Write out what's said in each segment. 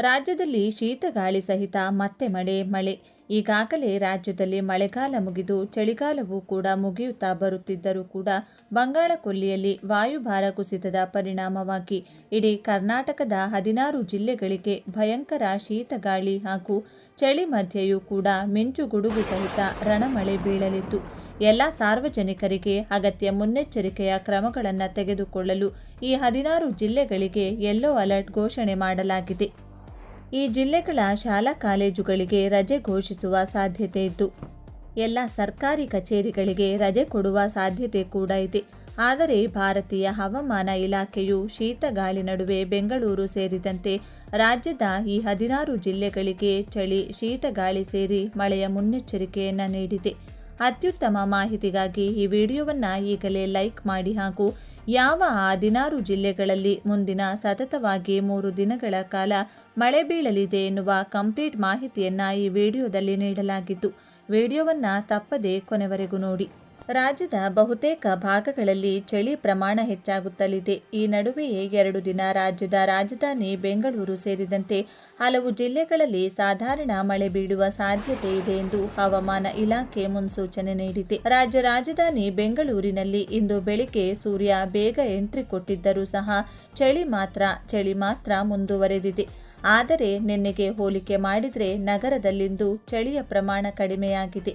ರಾಜ್ಯದಲ್ಲಿ ಶೀತಗಾಳಿ ಸಹಿತ ಮತ್ತೆ ಮಳೆ ಮಳೆ. ಈಗಾಗಲೇ ರಾಜ್ಯದಲ್ಲಿ ಮಳೆಗಾಲ ಮುಗಿದು ಚಳಿಗಾಲವೂ ಕೂಡ ಮುಗಿಯುತ್ತಾ ಬರುತ್ತಿದ್ದರೂ ಕೂಡ ಬಂಗಾಳ ಕೊಲ್ಲಿಯಲ್ಲಿ ವಾಯುಭಾರ ಕುಸಿತದ ಪರಿಣಾಮವಾಗಿ ಇಡೀ ಕರ್ನಾಟಕದ ಹದಿನಾರು ಜಿಲ್ಲೆಗಳಿಗೆ ಭಯಂಕರ ಶೀತಗಾಳಿ ಹಾಗೂ ಚಳಿ ಮಧ್ಯೆಯೂ ಕೂಡ ಮಿಂಚು ಗುಡುಗು ಸಹಿತ ರಣಮಳೆ ಬೀಳಲಿತ್ತು ಎಲ್ಲ ಸಾರ್ವಜನಿಕರಿಗೆ ಅಗತ್ಯ ಮುನ್ನೆಚ್ಚರಿಕೆಯ ಕ್ರಮಗಳನ್ನು ತೆಗೆದುಕೊಳ್ಳಲು ಈ ಹದಿನಾರು ಜಿಲ್ಲೆಗಳಿಗೆ ಯೆಲ್ಲೋ ಅಲರ್ಟ್ ಘೋಷಣೆ ಮಾಡಲಾಗಿದೆ. ಈ ಜಿಲ್ಲೆಗಳ ಶಾಲಾ ಕಾಲೇಜುಗಳಿಗೆ ರಜೆ ಘೋಷಿಸುವ ಸಾಧ್ಯತೆ ಇದ್ದು, ಎಲ್ಲ ಸರ್ಕಾರಿ ಕಚೇರಿಗಳಿಗೆ ರಜೆ ಕೊಡುವ ಸಾಧ್ಯತೆ ಕೂಡ ಇದೆ. ಆದರೆ ಭಾರತೀಯ ಹವಾಮಾನ ಇಲಾಖೆಯು ಶೀತ ಗಾಳಿ ನಡುವೆ ಬೆಂಗಳೂರು ಸೇರಿದಂತೆ ರಾಜ್ಯದ ಈ ಹದಿನಾರು ಜಿಲ್ಲೆಗಳಿಗೆ ಚಳಿ ಶೀತಗಾಳಿ ಸೇರಿ ಮಳೆಯ ಮುನ್ನೆಚ್ಚರಿಕೆಯನ್ನು ನೀಡಿದೆ. ಅತ್ಯುತ್ತಮ ಮಾಹಿತಿಗಾಗಿ ಈ ವಿಡಿಯೋವನ್ನು ಈಗಲೇ ಲೈಕ್ ಮಾಡಿ ಹಾಗೂ ಯಾವ ಹದಿನಾರು ಜಿಲ್ಲೆಗಳಲ್ಲಿ ಮುಂದಿನ ಸತತವಾಗಿ ಮೂರು ದಿನಗಳ ಕಾಲ ಮಳೆ ಬೀಳಲಿದೆ ಎನ್ನುವ ಕಂಪ್ಲೀಟ್ ಮಾಹಿತಿಯನ್ನು ಈ ವಿಡಿಯೋದಲ್ಲಿ ನೀಡಲಾಗಿದ್ದು, ವಿಡಿಯೋವನ್ನ ತಪ್ಪದೇ ಕೊನೆವರೆಗೂ ನೋಡಿ. ರಾಜ್ಯದ ಬಹುತೇಕ ಭಾಗಗಳಲ್ಲಿ ಚಳಿ ಪ್ರಮಾಣ ಹೆಚ್ಚಾಗುತ್ತಲಿದೆ. ಈ ನಡುವೆಯೇ ಎರಡು ದಿನ ರಾಜ್ಯದ ರಾಜಧಾನಿ ಬೆಂಗಳೂರು ಸೇರಿದಂತೆ ಹಲವು ಜಿಲ್ಲೆಗಳಲ್ಲಿ ಸಾಧಾರಣ ಮಳೆ ಬೀಳುವ ಸಾಧ್ಯತೆ ಇದೆ ಎಂದು ಹವಾಮಾನ ಇಲಾಖೆ ಮುನ್ಸೂಚನೆ ನೀಡಿದೆ. ರಾಜ್ಯ ರಾಜಧಾನಿ ಬೆಂಗಳೂರಿನಲ್ಲಿ ಇಂದು ಬೆಳಿಗ್ಗೆ ಸೂರ್ಯ ಬೇಗ ಎಂಟ್ರಿ ಕೊಟ್ಟಿದ್ದರೂ ಸಹ ಚಳಿ ಮಾತ್ರ ಚಳಿ ಮಾತ್ರ ಮುಂದುವರೆದಿದೆ. ಆದರೆ ನಿನ್ನೆಗೆ ಹೋಲಿಕೆ ಮಾಡಿದರೆ ನಗರದಲ್ಲಿಂದು ಚಳಿಯ ಪ್ರಮಾಣ ಕಡಿಮೆಯಾಗಿದೆ.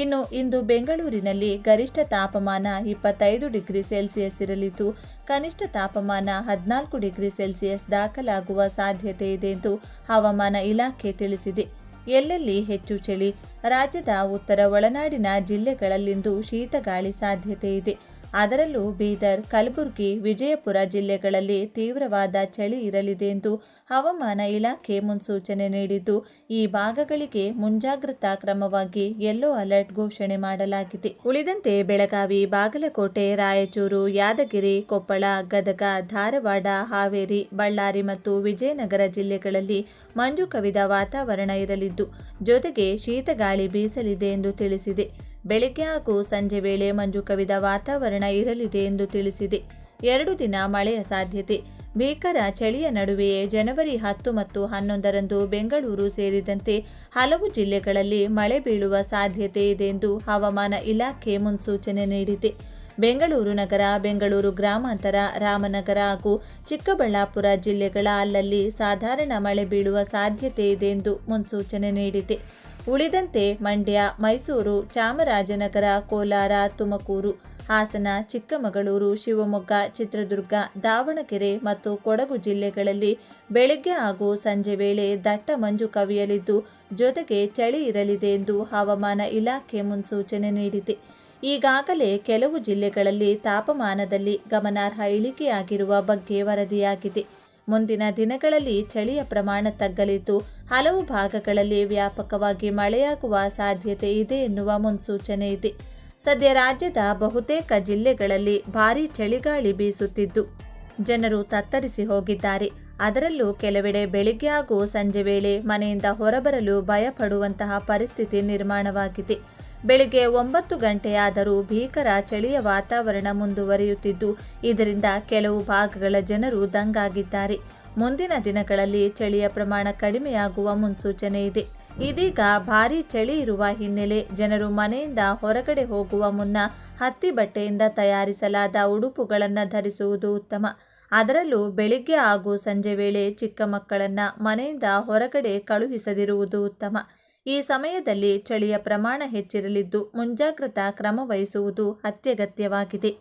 ಇನ್ನು ಇಂದು ಬೆಂಗಳೂರಿನಲ್ಲಿ ಗರಿಷ್ಠ ತಾಪಮಾನ ಇಪ್ಪತ್ತೈದು ಡಿಗ್ರಿ ಸೆಲ್ಸಿಯಸ್ ಇರಲಿದ್ದು, ಕನಿಷ್ಠ ತಾಪಮಾನ ಹದಿನಾಲ್ಕು ಡಿಗ್ರಿ ಸೆಲ್ಸಿಯಸ್ ದಾಖಲಾಗುವ ಸಾಧ್ಯತೆ ಇದೆ ಎಂದು ಹವಾಮಾನ ಇಲಾಖೆ ತಿಳಿಸಿದೆ. ಎಲ್ಲೆಲ್ಲಿ ಹೆಚ್ಚು ಚಳಿ? ರಾಜ್ಯದ ಉತ್ತರ ಒಳನಾಡಿನ ಜಿಲ್ಲೆಗಳಲ್ಲಿಂದು ಶೀತಗಾಳಿ ಸಾಧ್ಯತೆ ಇದೆ. ಅದರಲ್ಲೂ ಬೀದರ್, ಕಲಬುರಗಿ, ವಿಜಯಪುರ ಜಿಲ್ಲೆಗಳಲ್ಲಿ ತೀವ್ರವಾದ ಚಳಿ ಇರಲಿದೆ ಎಂದು ಹವಾಮಾನ ಇಲಾಖೆ ಮುನ್ಸೂಚನೆ ನೀಡಿದ್ದು, ಈ ಭಾಗಗಳಿಗೆ ಮುಂಜಾಗ್ರತಾ ಕ್ರಮವಾಗಿ ಯೆಲ್ಲೋ ಅಲರ್ಟ್ ಘೋಷಣೆ ಮಾಡಲಾಗಿದೆ. ಉಳಿದಂತೆ ಬೆಳಗಾವಿ, ಬಾಗಲಕೋಟೆ, ರಾಯಚೂರು, ಯಾದಗಿರಿ, ಕೊಪ್ಪಳ, ಗದಗ, ಧಾರವಾಡ, ಹಾವೇರಿ, ಬಳ್ಳಾರಿ ಮತ್ತು ವಿಜಯನಗರ ಜಿಲ್ಲೆಗಳಲ್ಲಿ ಮಂಜು ಕವಿದ ವಾತಾವರಣ ಇರಲಿದ್ದು, ಜೊತೆಗೆ ಶೀತಗಾಳಿ ಬೀಸಲಿದೆ ಎಂದು ತಿಳಿಸಿದೆ. ಬೆಳಗ್ಗೆ ಹಾಗೂ ಸಂಜೆ ವೇಳೆ ಮಂಜು ಕವಿದ ವಾತಾವರಣ ಇರಲಿದೆ ಎಂದು ತಿಳಿಸಿದೆ. ಎರಡು ದಿನ ಮಳೆಯ ಸಾಧ್ಯತೆ ಭೀಕರ ಚಳಿಯ ನಡುವೆಯೇ ಜನವರಿ ಹತ್ತು ಮತ್ತು ಹನ್ನೊಂದರಂದು ಬೆಂಗಳೂರು ಸೇರಿದಂತೆ ಹಲವು ಜಿಲ್ಲೆಗಳಲ್ಲಿ ಮಳೆ ಬೀಳುವ ಸಾಧ್ಯತೆ ಇದೆ ಎಂದು ಹವಾಮಾನ ಇಲಾಖೆ ಮುನ್ಸೂಚನೆ ನೀಡಿದೆ. ಬೆಂಗಳೂರು ನಗರ, ಬೆಂಗಳೂರು ಗ್ರಾಮಾಂತರ, ರಾಮನಗರ ಹಾಗೂ ಚಿಕ್ಕಬಳ್ಳಾಪುರ ಜಿಲ್ಲೆಗಳ ಅಲ್ಲಲ್ಲಿ ಸಾಧಾರಣ ಮಳೆ ಬೀಳುವ ಸಾಧ್ಯತೆ ಇದೆ ಎಂದು ಮುನ್ಸೂಚನೆ ನೀಡಿದೆ. ಉಳಿದಂತೆ ಮಂಡ್ಯ, ಮೈಸೂರು, ಚಾಮರಾಜನಗರ, ಕೋಲಾರ, ತುಮಕೂರು, ಹಾಸನ, ಚಿಕ್ಕಮಗಳೂರು, ಶಿವಮೊಗ್ಗ, ಚಿತ್ರದುರ್ಗ, ದಾವಣಗೆರೆ ಮತ್ತು ಕೊಡಗು ಜಿಲ್ಲೆಗಳಲ್ಲಿ ಬೆಳಗ್ಗೆ ಹಾಗೂ ಸಂಜೆ ವೇಳೆ ದಟ್ಟ ಮಂಜು ಕವಿಯಲಿದ್ದು ಜೊತೆಗೆ ಚಳಿ ಇರಲಿದೆ ಎಂದು ಹವಾಮಾನ ಇಲಾಖೆ ಮುನ್ಸೂಚನೆ ನೀಡಿದೆ. ಈಗಾಗಲೇ ಕೆಲವು ಜಿಲ್ಲೆಗಳಲ್ಲಿ ತಾಪಮಾನದಲ್ಲಿ ಗಮನಾರ್ಹ ಇಳಿಕೆಯಾಗಿರುವ ಬಗ್ಗೆ ವರದಿಯಾಗಿದೆ. ಮುಂದಿನ ದಿನಗಳಲ್ಲಿ ಚಳಿಯ ಪ್ರಮಾಣ ತಗ್ಗಲಿದ್ದು ಹಲವು ಭಾಗಗಳಲ್ಲಿ ವ್ಯಾಪಕವಾಗಿ ಮಳೆಯಾಗುವ ಸಾಧ್ಯತೆ ಇದೆ ಎನ್ನುವ ಮುನ್ಸೂಚನೆ ಇದೆ. ಸದ್ಯ ರಾಜ್ಯದ ಬಹುತೇಕ ಜಿಲ್ಲೆಗಳಲ್ಲಿ ಭಾರೀ ಚಳಿಗಾಳಿ ಬೀಸುತ್ತಿದ್ದು, ಜನರು ತತ್ತರಿಸಿ ಹೋಗಿದ್ದಾರೆ. ಅದರಲ್ಲೂ ಕೆಲವೆಡೆ ಬೆಳಿಗ್ಗೆ ಹಾಗೂ ಸಂಜೆ ವೇಳೆ ಮನೆಯಿಂದ ಹೊರಬರಲು ಭಯಪಡುವಂತಹ ಪರಿಸ್ಥಿತಿ ನಿರ್ಮಾಣವಾಗಿದೆ. ಬೆಳಗ್ಗೆ ಒಂಬತ್ತು ಗಂಟೆಯಾದರೂ ಭೀಕರ ಚಳಿಯ ವಾತಾವರಣ ಮುಂದುವರಿಯುತ್ತಿದ್ದು, ಇದರಿಂದ ಕೆಲವು ಭಾಗಗಳ ಜನರು ದಂಗಾಗಿದ್ದಾರೆ. ಮುಂದಿನ ದಿನಗಳಲ್ಲಿ ಚಳಿಯ ಪ್ರಮಾಣ ಕಡಿಮೆಯಾಗುವ ಮುನ್ಸೂಚನೆ ಇದೆ. ಇದೀಗ ಭಾರೀ ಚಳಿ ಇರುವ ಹಿನ್ನೆಲೆ ಜನರು ಮನೆಯಿಂದ ಹೊರಗಡೆ ಹೋಗುವ ಮುನ್ನ ಹತ್ತಿ ಬಟ್ಟೆಯಿಂದ ತಯಾರಿಸಲಾದ ಉಡುಪುಗಳನ್ನು ಧರಿಸುವುದು ಉತ್ತಮ. ಅದರಲ್ಲೂ ಬೆಳಿಗ್ಗೆ ಹಾಗೂ ಸಂಜೆ ವೇಳೆ ಚಿಕ್ಕ ಮಕ್ಕಳನ್ನು ಮನೆಯಿಂದ ಹೊರಗಡೆ ಕಳುಹಿಸದಿರುವುದು ಉತ್ತಮ. ಈ ಸಮಯದಲ್ಲಿ ಚಳಿಯ ಪ್ರಮಾಣ ಹೆಚ್ಚಿರಲಿದ್ದು ಮುಂಜಾಗ್ರತಾ ಕ್ರಮ ವಹಿಸುವುದು ಅತ್ಯಗತ್ಯವಾಗಿದೆ.